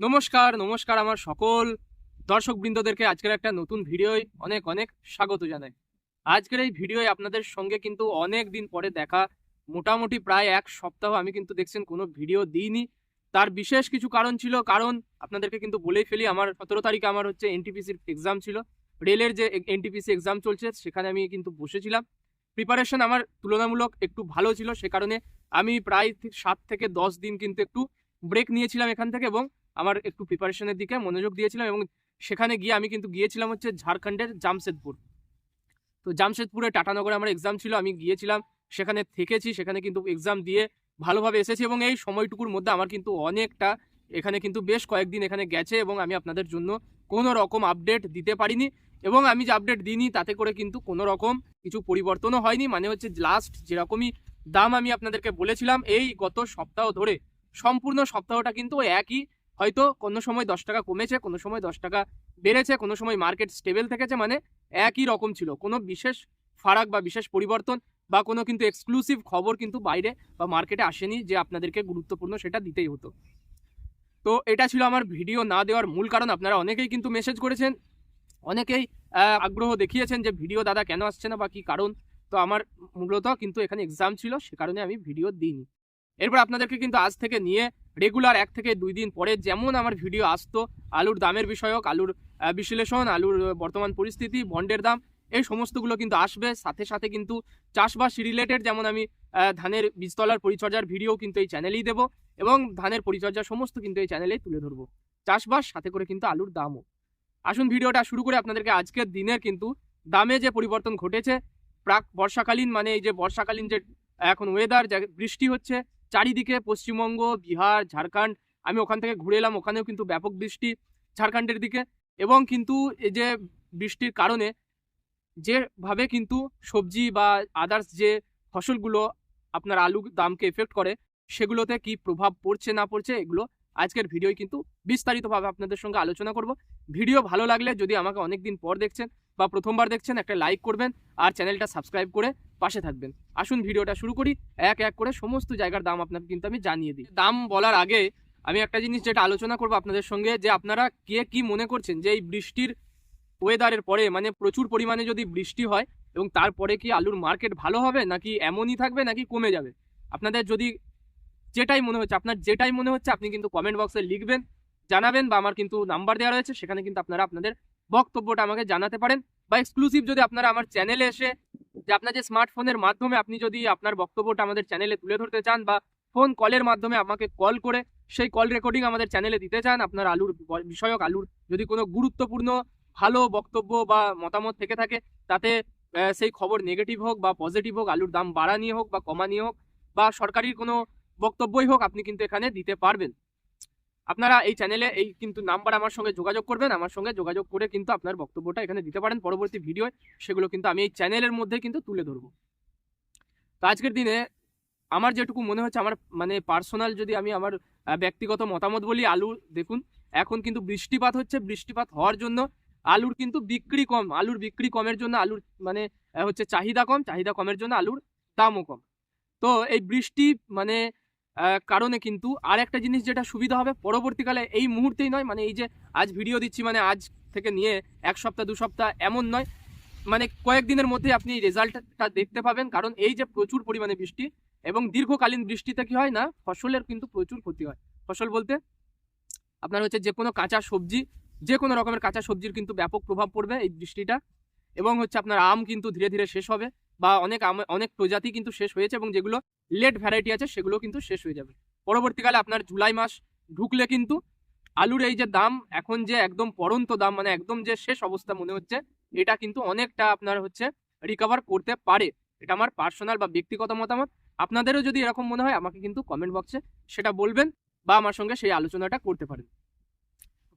নমস্কার নমস্কার আমার সকল দর্শক বৃন্দদেরকে আজকের একটা নতুন ভিডিওয় অনেক অনেক স্বাগত জানাই। আজকের এই ভিডিওয় আপনাদের সঙ্গে কিন্তু অনেক দিন পরে দেখা, মোটামুটি প্রায় এক সপ্তাহ আমি কিন্তু দেখছেন কোনো ভিডিও দিইনি। তার বিশেষ কিছু কারণ ছিল, কারণ আপনাদেরকে কিন্তু বলেই ফেলি, আমার সতেরো তারিখে আমার হচ্ছে এনটিপিসির এক্সাম ছিল। রেলের যে এনটিপিসি এক্সাম চলছে, সেখানে আমি কিন্তু বসেছিলাম। প্রিপারেশন আমার তুলনামূলক একটু ভালো ছিল, সে কারণে আমি প্রায় সাত থেকে দশ দিন কিন্তু একটু ব্রেক নিয়েছিলাম এখান থেকে এবং আমার একটু প্রিপারেশনের দিকে মনোযোগ দিয়েছিলাম এবং সেখানে গিয়ে আমি কিন্তু গিয়েছিলাম হচ্ছে ঝাড়খণ্ডের জামশেদপুর। তো জামশেদপুরে টাটানগরে আমার এক্সাম ছিল, আমি গিয়েছিলাম, সেখানে থেকেছি, সেখানে কিন্তু এক্সাম দিয়ে ভালোভাবে এসেছি এবং এই সময়টুকুর মধ্যে আমার কিন্তু অনেকটা, এখানে কিন্তু বেশ কয়েকদিন এখানে গেছে এবং আমি আপনাদের জন্য কোনো রকম আপডেট দিতে পারিনি এবং আমি যে আপডেট দিইনি তাতে করে কিন্তু কোনো রকম কিছু পরিবর্তনও হয়নি। মানে হচ্ছে লাস্ট যেরকমই দাম আমি আপনাদেরকে বলেছিলাম, এই গত সপ্তাহ ধরে সম্পূর্ণ সপ্তাহটা কিন্তু একই হয়তো কোনো সময় দশ টাকা কমেছে, কোনো সময় দশ টাকা বেড়েছে, কোনো সময় মার্কেট স্টেবল থেকেছে মানে একই রকম ছিল। কোনো বিশেষ ফারাক বা বিশেষ পরিবর্তন বা কোনো কিন্তু এক্সক্লুসিভ খবর কিন্তু বাইরে বা মার্কেটে আসেনি যে আপনাদেরকে গুরুত্বপূর্ণ সেটা দিতেই হতো। তো এটা ছিল আমার ভিডিও না দেওয়ার মূল কারণ। আপনারা অনেকেই কিন্তু মেসেজ করেছেন, অনেকেই আগ্রহ দেখিয়েছেন যে ভিডিও দাদা কেন আসছে না বা কি কারণ। তো আমার মূলত কিন্তু এখানে এক্সাম ছিল, সে কারণে আমি ভিডিও দিইনি। এরপর আপনাদেরকে কিন্তু আজ থেকে নিয়ে রেগুলার এক থেকে দুই দিন পরে যেমন আমার ভিডিও আসতো, আলুর দামের বিষয়ক, আলুর বিশ্লেষণ, আলুর বর্তমান পরিস্থিতি, বন্ডের দাম, এই সমস্তগুলো কিন্তু আসবে। সাথে সাথে কিন্তু চাষবাস রিলেটেড যেমন আমি ধানের বীজতলার পরিচর্যার ভিডিও কিন্তু এই চ্যানেলেই দেবো এবং ধানের পরিচর্যা সমস্ত কিন্তু এই চ্যানেলেই তুলে ধরবো। চাষবাস, সাথে করে কিন্তু আলুর দামও। আসুন ভিডিওটা শুরু করে আপনাদেরকে আজকের দিনের কিন্তু দামে যে পরিবর্তন ঘটেছে প্রাক বর্ষাকালীন মানে এই যে বর্ষাকালীন যে এখন ওয়েদার বৃষ্টি হচ্ছে চারিদিকে পশ্চিমবঙ্গ, বিহার, ঝাড়খণ্ড, আমি ওখান থেকে ঘুরে এলাম, ওখানেও কিন্তু ব্যাপক বৃষ্টি ঝাড়খণ্ডের দিকে এবং কিন্তু এই যে বৃষ্টির কারণে যেভাবে কিন্তু সবজি বা আদার্স যে ফসলগুলো আপনার আলুর দামকে এফেক্ট করে, সেগুলোতে কি প্রভাব পড়ছে না পড়ছে এগুলো আজকের ভিডিওয় কিন্তু বিস্তারিতভাবে আপনাদের সঙ্গে আলোচনা করব। ভিডিও ভালো লাগলে যদি আমাকে অনেক দিন পর দেখছেন বা প্রথমবার দেখছেন একটা লাইক করবেন আর চ্যানেলটা সাবস্ক্রাইব করে পাশে থাকবেন। আসুন ভিডিওটা শুরু করি, এক এক করে সমস্ত জায়গার দাম আপনাকে কিন্তু আমি জানিয়ে দিই। দাম বলার আগে আমি একটা জিনিস যেটা আলোচনা করব আপনাদের সঙ্গে, যে আপনারা কে কি মনে করছেন যে এই বৃষ্টির ওয়েদারের পরে মানে প্রচুর পরিমাণে যদি বৃষ্টি হয় এবং তারপরে কি আলুর মার্কেট ভালো হবে নাকি এমনই থাকবে নাকি কমে যাবে? আপনাদের যদি যেটাই মনে হচ্ছে, আপনার যেটাই মনে হচ্ছে, আপনি কিন্তু কমেন্ট বক্সে লিখবেন, জানাবেন বা আমার কিন্তু নাম্বার দেওয়া রয়েছে, সেখানে কিন্তু আপনারা আপনাদের বক্তব্যটা আমাকে জানাতে পারেন বা এক্সক্লুসিভ যদি আপনারা আমার চ্যানেলে এসে যে আপনার যে স্মার্টফোনের মাধ্যমে আপনি যদি আপনার বক্তব্যটা আমাদের চ্যানেলে তুলে ধরতে চান বা ফোন কলের মাধ্যমে আমাকে কল করে সেই কল রেকর্ডিং আমাদের চ্যানেলে দিতে চান, আপনার আলুর বিষয়ক আলুর যদি কোনো গুরুত্বপূর্ণ ভালো বক্তব্য বা মতামত থেকে থাকে, তাতে সেই খবর নেগেটিভ হোক বা পজিটিভ হোক, আলুর দাম বাড়া নিয়ে হোক বা কমা নিয়ে হোক বা সরকারি কোনো বক্তব্যই হোক, আপনি কিন্তু এখানে দিতে পারবেন। আপনারা এই চ্যানেলে এই কিন্তু নাম্বার আমার সঙ্গে যোগাযোগ করবেন, আমার সঙ্গে যোগাযোগ করে কিন্তু আপনার বক্তব্যটা এখানে দিতে পারেন, পরবর্তী ভিডিও সেগুলো কিন্তু আমি এই চ্যানেলের মধ্যে কিন্তু তুলে ধরবো। তো আজকের দিনে আমার যেটুকু মনে হচ্ছে, আমার মানে পার্সোনাল যদি আমি আমার ব্যক্তিগত মতামত বলি আলু দেখুন, এখন কিন্তু বৃষ্টিপাত হচ্ছে, বৃষ্টিপাত হওয়ার জন্য আলুর কিন্তু বিক্রি কম, আলুর বিক্রি কমের জন্য আলুর মানে হচ্ছে চাহিদা কম, চাহিদা কমের জন্য আলুর দামও কম। তো এই বৃষ্টি মানে কারণে কিন্তু আর একটা জিনিস যেটা সুবিধা হবে, পরবর্তীকালে এই মুহূর্তেই নয় মানে এই যে আজ ভিডিও দিচ্ছি মানে আজ থেকে নিয়ে এক সপ্তাহ, দু সপ্তাহ এমন নয় মানে কয়েকদিনের মধ্যে আপনি এই রেজাল্টটা দেখতে পাবেন। কারণ এই যে প্রচুর পরিমাণে বৃষ্টি এবং দীর্ঘকালীন বৃষ্টিতে কি হয় না, ফসলের কিন্তু প্রচুর ক্ষতি হয়। ফসল বলতে আপনার হচ্ছে যে কোনো কাঁচা সবজি, যে কোনো রকমের কাঁচা সবজির কিন্তু ব্যাপক প্রভাব পড়বে এই বৃষ্টিটা এবং হচ্ছে আপনার আম কিন্তু ধীরে ধীরে শেষ হবে। বা অনেক অনেক প্রজাতি কিন্তু শেষ হয়েছে এবং যেগুলো লেট ভ্যারাইটি আছে, সেগুলো কিন্তু শেষ হয়ে যাবে। পরবর্তীকালে আপনার জুলাই মাস ঢুকলে কিন্তু আলুর এই যে দাম, এখন যে একদম পরন্ত দাম মানে একদম যে শেষ অবস্থা মনে হচ্ছে, এটা কিন্তু অনেকটা আপনার হচ্ছে রিকভার করতে পারে। এটা আমার পার্সোনাল বা ব্যক্তিগত মতামত। আপনাদেরও যদি এরকম মনে হয়, আমাকে কিন্তু কমেন্ট বক্সে সেটা বলবেন বা আমার সঙ্গে সেই আলোচনাটা করতে পারেন।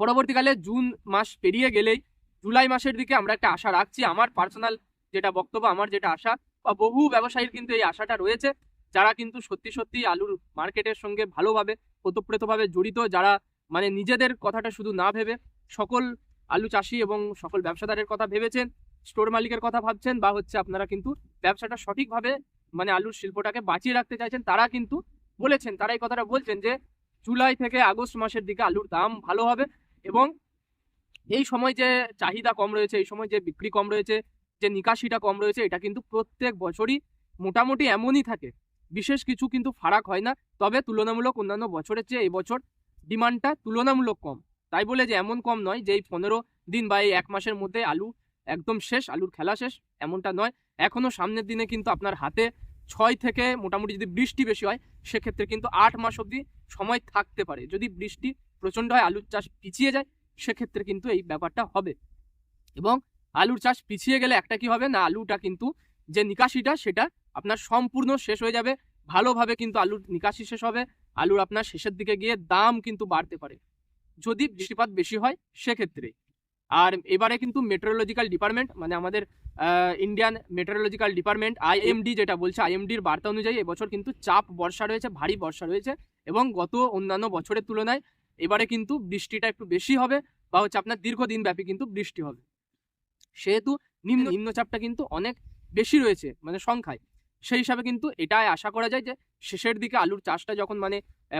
পরবর্তীকালে জুন মাস পেরিয়ে গেলেই জুলাই মাসের দিকে আমরা একটা আশা রাখছি। আমার পার্সোনাল যেটা বক্তব্য, আমার যেটা আশা, বা বহু ব্যবসায়ীর কিন্তু এই আশাটা রয়েছে। যারা কিন্তু সত্যি সত্যি আলুর মার্কেটের সঙ্গে ভালোভাবে, ওতপ্রোতভাবে জড়িত, যারা মানে নিজেদের কথাটা শুধু না ভেবে, সকল আলু চাষি এবং সকল ব্যবসাদারের কথা ভেবেছেন, স্টোর মালিকের কথা ভাবছেন, বা হচ্ছে আপনারা কিন্তু ব্যবসাটা সঠিকভাবে মানে আলুর শিল্পটাকে বাঁচিয়ে রাখতে চাইছেন, তারা কিন্তু বলেছেন, তারা এই কথাটা বলছেন যে জুলাই থেকে আগস্ট মাসের দিকে আলুর দাম ভালো হবে এবং এই সময় যে চাহিদা কম রয়েছে, এই সময় যে বিক্রি কম রয়েছে যে নিকাশিটা কম রয়েছে, এটা কিন্তু প্রত্যেক বছরই মোটামুটি এমনই থাকে। বিশেষ কিছু কিন্তু ফারাক হয় না, তবে তুলনামূলক অন্যান্য বছরের চেয়ে এবছর ডিমান্ডটা তুলনামূলক কম। তাই বলে যে এমন কম নয় যে এই পনেরো দিন বা এই এক মাসের মধ্যে আলু একদম শেষ, আলুর খেলা শেষ, এমনটা নয়। এখনও সামনের দিনে কিন্তু আপনার হাতে ছয় থেকে মোটামুটি যদি বৃষ্টি বেশি হয়, সেক্ষেত্রে কিন্তু আট মাস অবধি সময় থাকতে পারে। যদি বৃষ্টি প্রচণ্ড হয়, আলুর চাষ পিছিয়ে যায়, সেক্ষেত্রে কিন্তু এই ব্যাপারটা হবে। এবং আলুর চাষ পিছিয়ে গেলে একটা কি হবে? না, আলুটা কিন্তু যে নিকাশিটা সেটা আপনার সম্পূর্ণ শেষ হয়ে যাবে। ভালোভাবে কিন্তু আলুর নিকাশি শেষ হবে। আলুর আপনার শেষের দিকে গিয়ে দাম কিন্তু বাড়তে পারে। যদি বৃষ্টিপাত বেশি হয়, সেক্ষেত্রে। আর এবারে কিন্তু মেট্রোলজিক্যাল ডিপার্টমেন্ট মানে আমাদের ইন্ডিয়ান মেট্রোলজিক্যাল ডিপার্টমেন্ট আইএমডি যেটা বলছে আইএমডির বার্তা অনুযায়ী এবছর কিন্তু চাপ বর্ষা রয়েছে, ভারী বর্ষা রয়েছে এবং গত অন্যান্য বছরের তুলনায় এবারে কিন্তু বৃষ্টিটা একটু বেশি হবে বা হচ্ছে আপনার দীর্ঘদিন ব্যাপী কিন্তু বৃষ্টি হবে। সেহেতু নিম্ন নিম্নচাপটা কিন্তু অনেক বেশি রয়েছে মানে সংখ্যায়। সেই হিসাবে কিন্তু এটাই আশা করা যায় যে শেষের দিকে আলুর চাষটা যখন মানে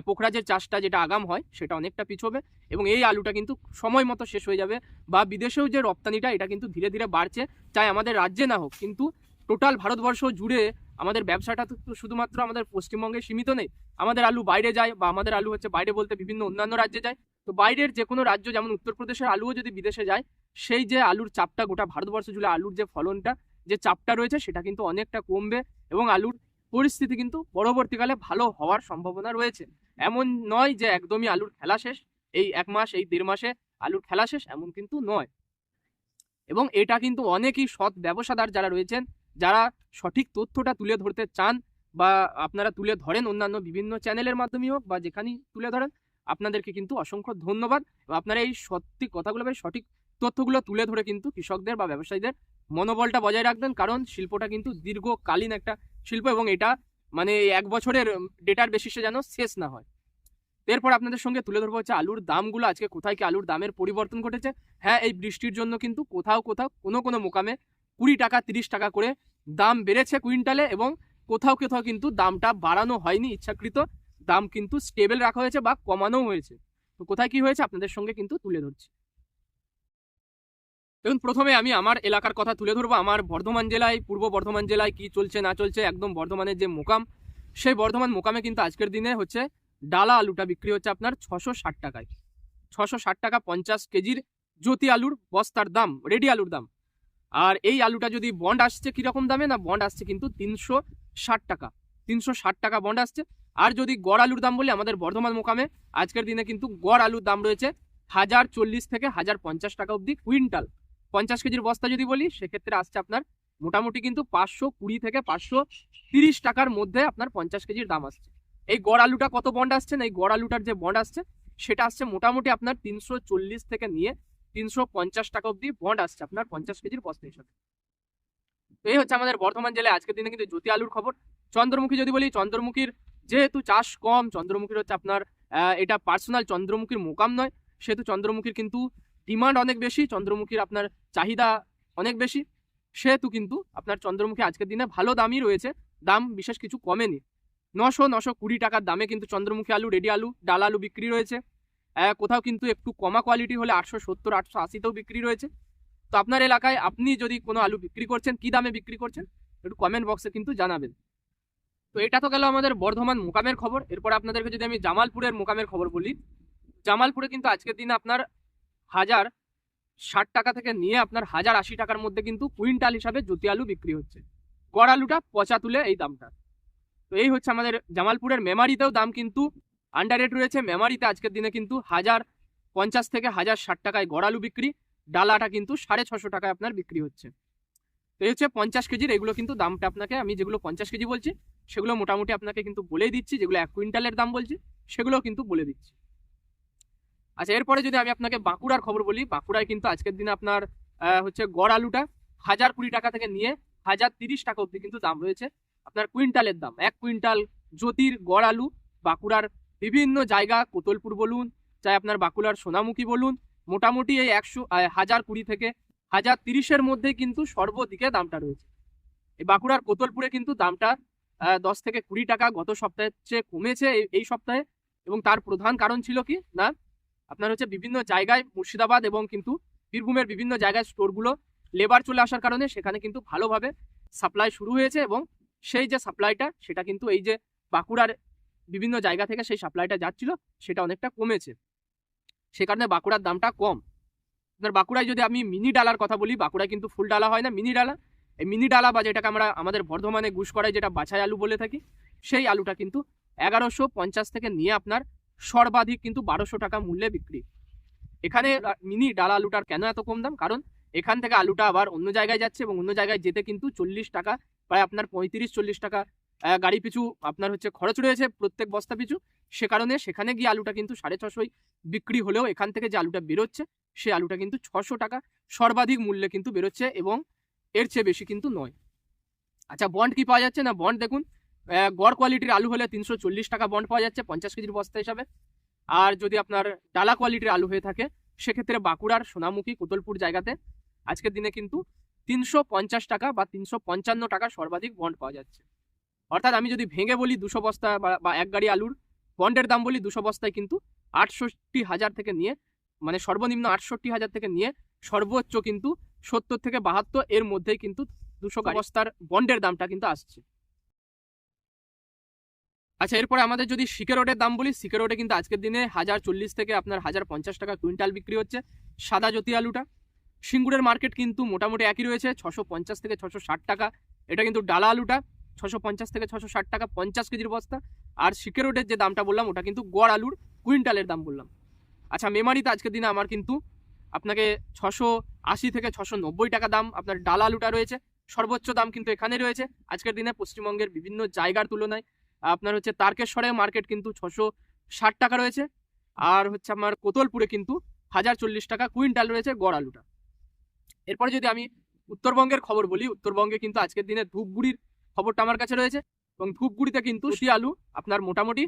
পোখরাজের চাষটা যেটা আগাম হয় সেটা অনেকটা পিছবে এবং এই আলুটা কিন্তু সময় মতো শেষ হয়ে যাবে বা বিদেশেও যে রপ্তানিটা এটা কিন্তু ধীরে ধীরে বাড়ছে চাই আমাদের রাজ্যে না হোক কিন্তু টোটাল ভারতবর্ষ জুড়ে আমাদের ব্যবসাটা তো শুধুমাত্র আমাদের পশ্চিমবঙ্গে সীমিত নেই আমাদের আলু বাইরে যায় বা আমাদের আলু হচ্ছে বাইরে বলতে বিভিন্ন অন্যান্য রাজ্যে যায়। তো বাইরের যে কোনো রাজ্য যেমন উত্তরপ্রদেশের আলুও যদি বিদেশে যায় সেই যে আলুর চাপটা গোটা ভারতবর্ষ জুড়ে আলুর যে ফলনটা, যে চাপটা রয়েছে সেটা কিন্তু অনেকটা কমবে এবং আলুর পরিস্থিতি কিন্তু পরবর্তীকালে ভালো হওয়ার সম্ভাবনা রয়েছে। এমন নয় যে একদমই আলুর খেলা শেষ, এই এক মাস, এই দেড় মাসে আলুর খেলা শেষ, এমন কিন্তু নয়। এবং এটা কিন্তু অনেকই সৎ ব্যবসাদার যারা রয়েছেন, যারা সঠিক তথ্যটা তুলে ধরতে চান বা আপনারা তুলে ধরেন অন্যান্য বিভিন্ন চ্যানেলের মাধ্যমে হোক বা যেখানেই তুলে ধরেন, আপনাদেরকে কিন্তু অসংখ্য ধন্যবাদ। আপনারা এই সত্যি কথাগুলো সঠিক তথ্যগুলো তুলে ধরে কিন্তু কৃষকদের বা ব্যবসায়ীদের মনোবলটা বজায় রাখবেন, কারণ শিল্পটা কিন্তু দীর্ঘকালীন একটা শিল্প এবং এটা মানে এক বছরের ডেটার বেসিসে যেন শেষ না হয়। এরপর আপনাদের সঙ্গে তুলে ধরবো হচ্ছে আলুর দামগুলো, আজকে কোথায় কি আলুর দামের পরিবর্তন ঘটেছে। হ্যাঁ এই বৃষ্টির জন্য কিন্তু কোথাও কোথাও, কোনো কোনো মোকামে কুড়ি টাকা, তিরিশ টাকা করে দাম বেড়েছে কুইন্টালে এবং কোথাও কোথাও কিন্তু দামটা বাড়ানো হয়নি। ইচ্ছাকৃত দাম কিন্তু স্টেবল রাখা হয়েছে বা কমানো হয়েছে। তো কোথায় কি হয়েছে আপনাদের সঙ্গে কিন্তু তুলে ধরছি। দেখুন, প্রথমে আমি আমার এলাকার কথা তুলে ধরবো। আমার বর্ধমান জেলায়, পূর্ব বর্ধমান জেলায় কি চলছে, না চলছে, একদম বর্ধমানের যে মোকাম, সেই বর্ধমান মোকামে কিন্তু আজকের দিনে হচ্ছে ডালা আলুটা বিক্রি হচ্ছে আপনার ছশো ষাট টাকায়। ছশো ষাট টাকা পঞ্চাশ কেজির জ্যোতি আলুর বস্তার দাম, রেডি আলুর দাম। আর এই আলুটা যদি বন্ড আসছে, কীরকম দামে? না, বন্ড আসছে কিন্তু তিনশো ষাট টাকা। তিনশো ষাট টাকা বন্ড আসছে। আর যদি গড় আলুর দাম বলি, আমাদের বর্ধমান মোকামে আজকের দিনে কিন্তু গড় আলুর দাম রয়েছে হাজার চল্লিশ থেকে হাজার পঞ্চাশ টাকা অবধি, কুইন্টাল। পঞ্চাশ কেজির বস্তা যদি বলি, সেক্ষেত্রে আসছে আপনার মোটামুটি কিন্তু পাঁচশো কুড়ি থেকে পাঁচশো তিরিশ টাকার মধ্যে আপনার পঞ্চাশ কেজির দাম আসছে। এই গড় আলুটা কত বন্ড আসছে না, এই গড় আলুটার যে বন্ড আসছে, সেটা আসছে মোটামুটি আপনার তিনশো চল্লিশ থেকে নিয়ে তিনশো পঞ্চাশ টাকা অবধি বন্ড আসছে আপনার পঞ্চাশ কেজির বস্তা হিসাবে। তো এই হচ্ছে আমাদের বর্ধমান জেলায় আজকের দিনে কিন্তু জ্যোতি আলুর খবর। চন্দ্রমুখী যদি বলি, চন্দ্রমুখীর যেহেতু চাষ কম, চন্দ্রমুখীর হচ্ছে আপনার এটা পার্সোনাল চন্দ্রমুখীর মোকাম নয়। সেহেতু চন্দ্রমুখীর কিন্তু ডিমান্ড অনেক বেশি, চন্দ্রমুখীর আপনার চাহিদা অনেক বেশি। সেহেতু কিন্তু আপনার চন্দ্রমুখী আজকের দিনে ভালো দামই রয়েছে, দাম বিশেষ কিছু কমেনি। নশো নশো কুড়ি টাকার দামে কিন্তু চন্দ্রমুখী আলু, রেডি আলু, ডাল আলু বিক্রি রয়েছে। কোথাও কিন্তু একটু কমা কোয়ালিটি হলে আটশো সত্তর, আটশো আশিতেও বিক্রি রয়েছে। তো আপনার এলাকায় আপনি যদি কোনো আলু বিক্রি করছেন, কি দামে বিক্রি করছেন, একটু কমেন্ট বক্সে কিন্তু জানাবেন। তো এটা তো গেল আমাদের বর্ধমান মোকামের খবর। এরপর আপনাদেরকে যদি আমি জামালপুরের মোকামের খবর বলি, জামালপুরে কিন্তু আজকের দিনে আপনার হাজার ষাট টাকা থেকে নিয়ে আপনার হাজার আশি টাকার মধ্যে কিন্তু কুইন্টাল হিসাবে জ্যোতি আলু বিক্রি হচ্ছে। গড় আলুটা পচা তুলে এই দামটা। তো এই হচ্ছে আমাদের জামালপুরের মেমারিতেও দাম কিন্তু আন্ডার রেট রয়েছে। মেমারিতে আজকের দিনে কিন্তু হাজার পঞ্চাশ থেকে হাজার ষাট টাকায় গড় আলু বিক্রি। ডালাটা কিন্তু সাড়ে ছশো টাকায় আপনার বিক্রি হচ্ছে। তো এই হচ্ছে পঞ্চাশ কেজির, এগুলো কিন্তু দামটা আপনাকে, আমি যেগুলো পঞ্চাশ কেজি বলছি, সেগুলো মোটামুটি আপনাকে কিন্তু বলেই দিচ্ছি। যেগুলো এক কুইন্টালের দাম বলছি সেগুলো কিন্তু বলে দিচ্ছি। আচ্ছা এরপরে যদি আমি আপনাকে বাঁকুড়ার খবর বলি, বাঁকুড়ায় কিন্তু আজকের দিনে আপনার হচ্ছে গড় আলুটা হাজার কুড়ি টাকা থেকে নিয়ে হাজার তিরিশ টাকা অবধি কিন্তু দাম রয়েছে। আপনার কুইন্টালের দাম, এক কুইন্টাল জ্যোতির গড় আলু, বাঁকুড়ার বিভিন্ন জায়গা, কোতলপুর বলুন, চাই আপনার বাঁকুড়ার সোনামুখী বলুন, মোটামুটি এই একশো হাজার কুড়ি থেকে হাজার তিরিশের মধ্যে কিন্তু সর্বদিকে দামটা রয়েছে। এই বাঁকুড়ার কোতলপুরে কিন্তু দামটা দশ থেকে কুড়ি টাকা গত সপ্তাহের চেয়ে কমেছে এই সপ্তাহে। এবং তার প্রধান কারণ ছিল কি? না আপনার হচ্ছে বিভিন্ন জায়গায় মুর্শিদাবাদ এবং কিন্তু বীরভূমের বিভিন্ন জায়গায় স্টোরগুলো লেবার চলে আসার কারণে সেখানে কিন্তু ভালোভাবে সাপ্লাই শুরু হয়েছে এবং সেই যে সাপ্লাইটা, সেটা কিন্তু এই যে বাঁকুড়ার বিভিন্ন জায়গা থেকে সেই সাপ্লাইটা যাচ্ছিল, সেটা অনেকটা কমেছে। সে কারণে বাঁকুড়ার দামটা কম। আপনার বাঁকুড়ায় যদি আমি মিনি ডালার কথা বলি, বাঁকুড়ায় কিন্তু ফুল ডালা হয় না, মিনি ডালা। এই মিনি ডালা বা যেটাকে আমরা আমাদের বর্ধমানে গুস করায় যেটা বাছাই আলু বলে থাকি, সেই আলুটা কিন্তু এগারোশো পঞ্চাশ থেকে নিয়ে আপনার সর্বাধিক কিন্তু বারোশো টাকা মূল্যে বিক্রি। এখানে মিনি ডালা আলুটার কেন এত কম দাম? কারণ এখান থেকে আলুটা আবার অন্য জায়গায় যাচ্ছে এবং অন্য জায়গায় যেতে কিন্তু চল্লিশ টাকা, প্রায় আপনার পঁয়ত্রিশ, চল্লিশ টাকা গাড়ি পিছু আপনার হচ্ছে খরচ রয়েছে প্রত্যেক বস্তা পিছু। সে কারণে সেখানে গিয়ে আলুটা কিন্তু সাড়ে ছশোই বিক্রি হলেও এখান থেকে যে আলুটা বেরোচ্ছে, সে আলুটা কিন্তু ছশো টাকা সর্বাধিক মূল্যে কিন্তু বেরোচ্ছে এবং এর চেয়ে বেশি কিন্তু নয়। আচ্ছা বন্ড কি পাওয়া যাচ্ছে না? বন্ড দেখুন গড় কোয়ালিটির আলু হলে তিনশো চল্লিশ টাকা বন্ড পাওয়া যাচ্ছে, পঞ্চাশ কেজির বস্তা হিসাবে। আর যদি আপনার ডালা কোয়ালিটির আলু হয়ে থাকে, সেক্ষেত্রে বাঁকুড়ার সোনামুখী কোতলপুর জায়গাতে আজকের দিনে কিন্তু তিনশো পঞ্চাশ টাকা বা তিনশো পঞ্চান্ন টাকা সর্বাধিক বন্ড পাওয়া যাচ্ছে। অর্থাৎ আমি যদি ভেঙে বলি দুশো বস্তা বা- এক গাড়ি আলুর বন্ডের দাম বলি দুশো বস্তায় কিন্তু আটষট্টি হাজার থেকে নিয়ে মানে সর্বনিম্ন আটষট্টি হাজার থেকে নিয়ে সর্বোচ্চ কিন্তু সত্তর থেকে বাহাত্তর এর মধ্যেই কিন্তু দুশো বস্তার বন্ডের দামটা কিন্তু আসছে। আচ্ছা এরপরে আমাদের যদি সিকে রোডের দাম বলি সিকে রোডে কিন্তু আজকের দিনে হাজার চল্লিশ থেকে আপনার হাজার পঞ্চাশ টাকা কুইন্টাল বিক্রি হচ্ছে সাদা জ্যোতি আলুটা। সিঙ্গুরের মার্কেট কিন্তু মোটামুটি একই রয়েছে, ছশো পঞ্চাশ থেকে ছশো ষাট টাকা। এটা কিন্তু ডালা আলুটা, ছশো পঞ্চাশ থেকে ছশো ষাট টাকা পঞ্চাশ কেজির বস্তা। আর সিকে রোডের যে দামটা বললাম, ওটা কিন্তু গড় আলুর কুইন্টালের দাম বললাম। আচ্ছা মেমারিতে আজকের দিনে আমার কিন্তু আপনাকে ছশো আশি থেকে ছশো নব্বই টাকা দাম আপনার ডালা আলুটা রয়েছে। সর্বোচ্চ দাম কিন্তু এখানে রয়েছে। আজকের দিনে পশ্চিমবঙ্গের বিভিন্ন জায়গার তুলনায় আপনার হচ্ছে তারকেশ্বরে মার্কেট কিন্তু ছশো ষাট টাকা রয়েছে। আর হচ্ছে আমার কোতলপুরে কিন্তু হাজার চল্লিশ টাকা কুইন্টাল রয়েছে গড় আলুটা। এরপরে যদি আমি উত্তরবঙ্গের খবর বলি উত্তরবঙ্গে কিন্তু আজকের দিনে ধূপগুড়ির খবরটা আমার কাছে রয়েছে এবং ধূপগুড়িতে কিন্তু শি আলু আপনার মোটামুটি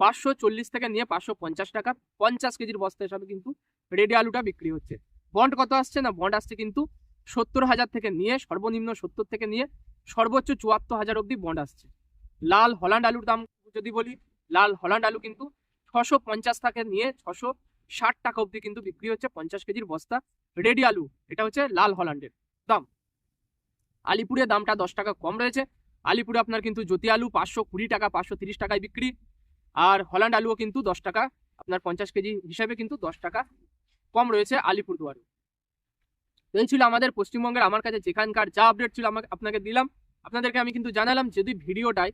পাঁচশো চল্লিশ থেকে নিয়ে পাঁচশো পঞ্চাশ টাকা পঞ্চাশ কেজির বস্তা হিসাবে কিন্তু রেডি আলুটা বিক্রি হচ্ছে। বন্ড কত আসছে না? বন্ড আসছে কিন্তু সত্তর হাজার থেকে নিয়ে সর্বনিম্ন সত্তর থেকে নিয়ে সর্বোচ্চ চুয়াত্তর হাজার অবধি বন্ড আসছে। লাল হল্যান্ড আলুর দাম যদি বলি, লাল হল্যান্ড আলু কিন্তু ছশো পঞ্চাশ থেকে নিয়ে ছশো ষাট টাকা অবধি কিন্তু বিক্রি হচ্ছে পঞ্চাশ কেজির বস্তা রেডি আলু। এটা হচ্ছে লাল হল্যান্ডের দাম। আলিপুরে দামটা দশ টাকা কম রয়েছে। আলিপুরে আপনার কিন্তু জ্যোতি আলু পাঁচশো কুড়ি টাকা, পাঁচশো তিরিশ টাকায় বিক্রি। আর হল্যান্ড আলুও কিন্তু দশ টাকা, আপনার পঞ্চাশ কেজি হিসাবে কিন্তু দশ টাকা কম রয়েছে আলিপুরদুয়ারে তো এই ছিল আমাদের পশ্চিমবঙ্গের আমার কাছে যেখানকার যা আপডেট ছিল আমাকে আপনাকে দিলাম। আপনাদেরকে আমি কিন্তু জানালাম, যদি ভিডিওটায়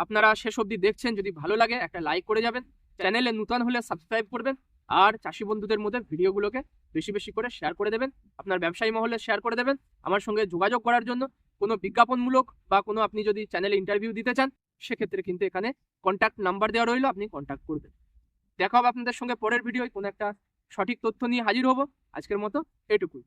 আপনারা শেষ অবধি দেখছেন। যদি ভালো লাগে, একটা লাইক করে যাবেন। চ্যানেলে নূতন হলে সাবস্ক্রাইব করবেন। আর চাষি বন্ধুদের মধ্যে ভিডিওগুলোকে বেশি বেশি করে শেয়ার করে দেবেন। আপনার ব্যবসায়ী মহলে শেয়ার করে দেবেন। আমার সঙ্গে যোগাযোগ করার জন্য কোনো বিজ্ঞাপনমূলক বা কোনো আপনি যদি চ্যানেলে ইন্টারভিউ দিতে চান, সেক্ষেত্রে কিন্তু এখানে কন্ট্যাক্ট নাম্বার দেওয়া রইল, আপনি কন্ট্যাক্ট করবেন। দেখা হবে আপনাদের সঙ্গে পরের ভিডিও কোনো একটা সঠিক তথ্য নিয়ে হাজির হব। আজকের মতো এটুকুই।